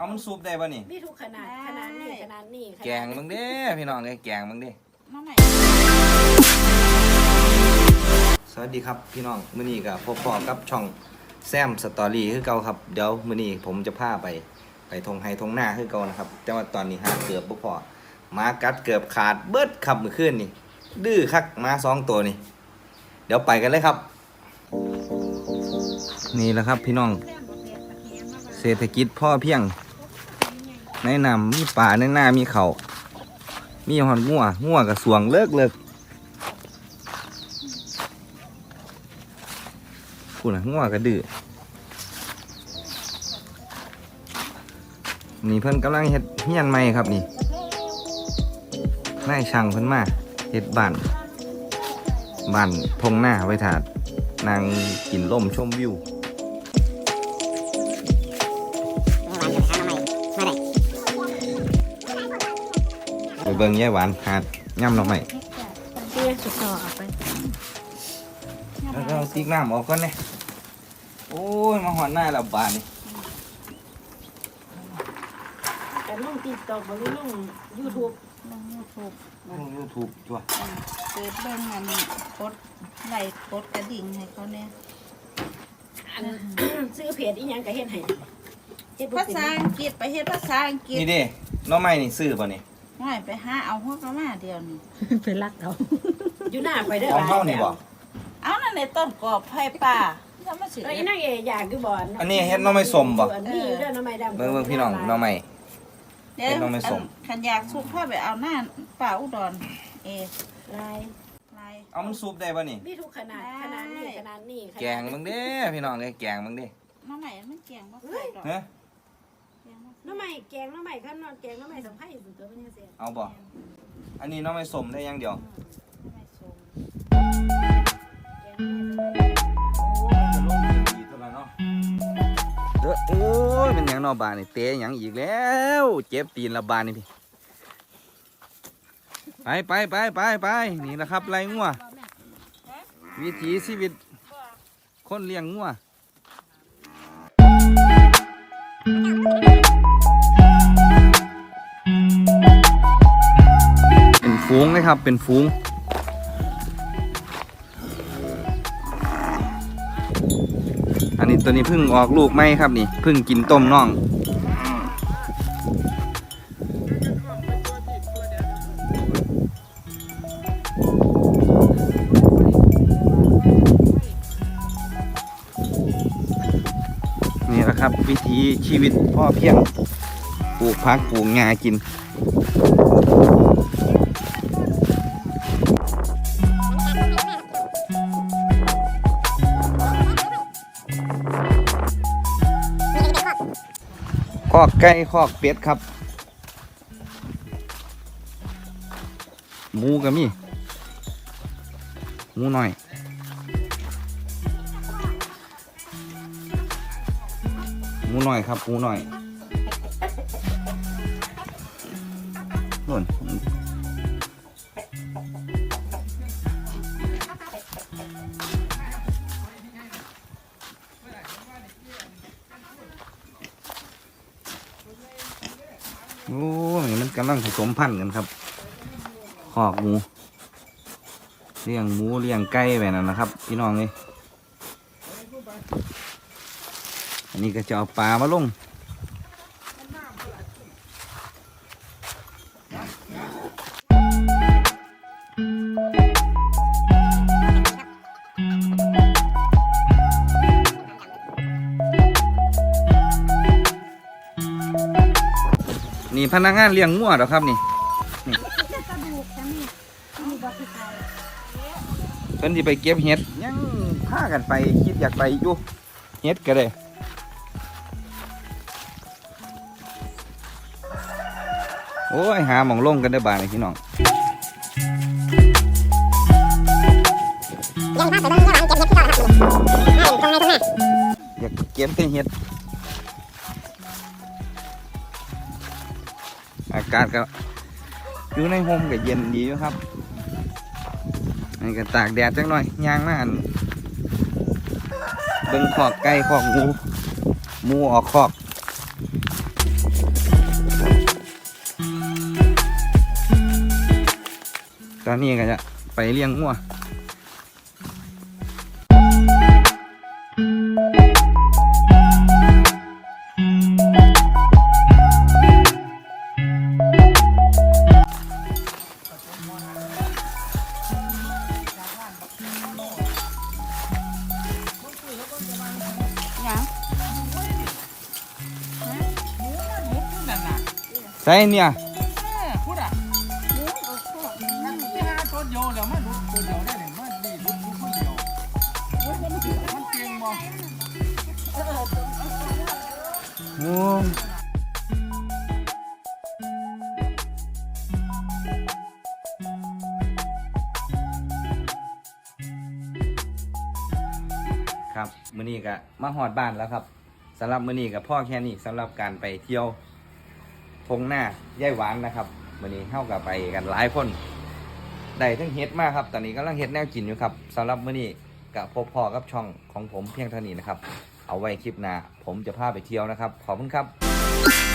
เอามันซุปได้ป่ะนี่ มีทุกขนาดขนาดนี้ขนาดนี้ขนาดแกงมึงเด้พี่น้องเลยแกงมึงเด้น้องใหม่สวัสดีครับพี่น้องมื้อนี้กับพบพ่อกับช่องแซมสตอรี่คือเก่าครับเดี๋ยวมื้อนี้ผมจะพาไปไปทงไฮทงหน้าคือเก่านะครับ แต่ว่าตอนนี้หาเกือบบ่พอหมากัดเกือบขาดเบิดขับมื้อคืนนี่ ดื้อคักหมาสองตัวนี่ เดี๋ยวไปกันเลยครับ นี่แหละครับพี่น้อง เศรษฐกิจพ่อเพียง ในน้ำมีป่าในหน้ามีเขามีหอนงัวงัวกับสวงเลิกเลิกกูน่ะงัวกระดื้อนี่เพิ่นกำลังเฮ็ดเฮียนใหม่ครับนี่นายช่างเพิ่นมาเฮ็ดบ้านบ้านทงหน้าไว้ถาดนางกินล่มชมวิว เบิ่งยายหวานหาดย่ำหน่อไม้เตี้ยสุดต่อเอาไปแล้วก็เอาติ๊กน้ำออกก่อนเนี่ยโอ้ย มาหอนหน้าแล้วบานนี่แต่ลุงติดต่อบริลุงยูทูบลงยูทูบลงยูทูบจ้ะเปิดเบิ่งอันกดไลค์กดกระดิ่งให้เขาเนี่ยอันซื้อเพจอีหยังก็เฮ็ดให้เฮ็ดบ่ภาเป็นษาอังกฤษไปเฮ็ดภาษาอังกฤษนี่เด้หน้อไม้นี่ซื้อป่ะนี่ ง่ายไปหาเอาหัวกระมาเดียวนี่เป็นรักเขาอยู่หน้าไปเด้อของเฮานี่บ่เอานั่นในต้นกอบไผ่ป่าแล้วมาสิแล้วอีนางเออยากคือบ่อันนี้เฮ็ดหน้อไม้ส้มบ่อันนี้อยู่เด้อหน้อไม้ดำเบิ่งเบิ่งพี่น้องหน้อไม้เดี๋ยวเป็นน้องไม่ส่งขันอยากสุกพ่อไปเอาหน้าป่าอุดรเอลายไลน์เอามันซุปได้ป่ะนี่มีทุกขนาดขนาดนี้ขนาดนี้ขนาดแกงมึงเด้พี่น้องเลยแกงมึงเด้น้องใหม่มันเกี่ยงบ่ใส่ดอกฮะ เกี่ยงบ่หน้อไม้แกงหน้อไม้ข้างนอกแกงหน้อไม้สัมภาษณ์สุดตัวเป็นจังซี่เอาบ่อันนี้หน้อไม้ส้มได้อย่างเดียวน้องใหม่ส่งแกงหน้อไม้โอ้ยจะลงเสียงดีเท่านั้นเนาะเด้อโอ้ยเป็นหยังเนอบานนี่เตะหยังอีกแล้ว เจ็บตีนละบานนี่พี่ไปไปไปไปไปนี่แหละครับไรงัววิถีชีวิต คนเลี้ยงงัว เป็นฟูงนะครับ เป็นฟูงอันนี้ตัวนี้เพิ่งออกลูกไหมครับนี่เพิ่งกินต้มน่อง นี่แหละครับ วิถีชีวิตพ่อเพียงปลูกพักปลูกงากินคอกไก่คอกเป็ดครับ หมูก็มีหมูหน่อย หมูหน่อยครับหมูหน่อยนู่นโอ้ยมันกำลังผสมพันธุ์กันครับขอกหมูเลี้ยงหมูเลี้ยงไก่แบบนั้นนะครับ พี่น้องเลย อั นนี้ก็จะเอาปลามาลงนี่พนักงานเลี้ยงงัวเหรอครับนี่เพิ่นสิไปเก็บเห็ดยังพากันไปคิดอยากไปอยู่เห็ดก็ได้ โอ้ยหาหมองลงกันได้บานเลยพี่น้องอยากเก็บแต่เห็ดอากาศก็อยู่ในโฮมก็เย็นดีอยู่ครับอันนี้ก็ตากแดดจังหน่อยย่างมาอันเบิ่งขอกไก่ขอกหมูหมูออกขอก อนนี้ก็จะไปเลี้ยงงัวใส่เนี่ย โอ้ครับมื้อนี้ก็มาหอดบ้านแล้วครับสำหรับมื้อนี้กับพ่อแค่นี้สำหรับการไปเที่ยวทงหน้าย่ายหวานนะครับมื้อนี้เข้ากับไปกันหลายคนได้ทั้งเฮ็ดมากครับ ตอนนี้กำลังเฮ็ดแนวกินอยู่ครับสำหรับมื้อนี้กับพบพ่อกับช่องของผมเพียงเท่านี้นะครับ เอาไว้คลิปหน้าผมจะพาไปเที่ยวนะครับ ขอบคุณครับ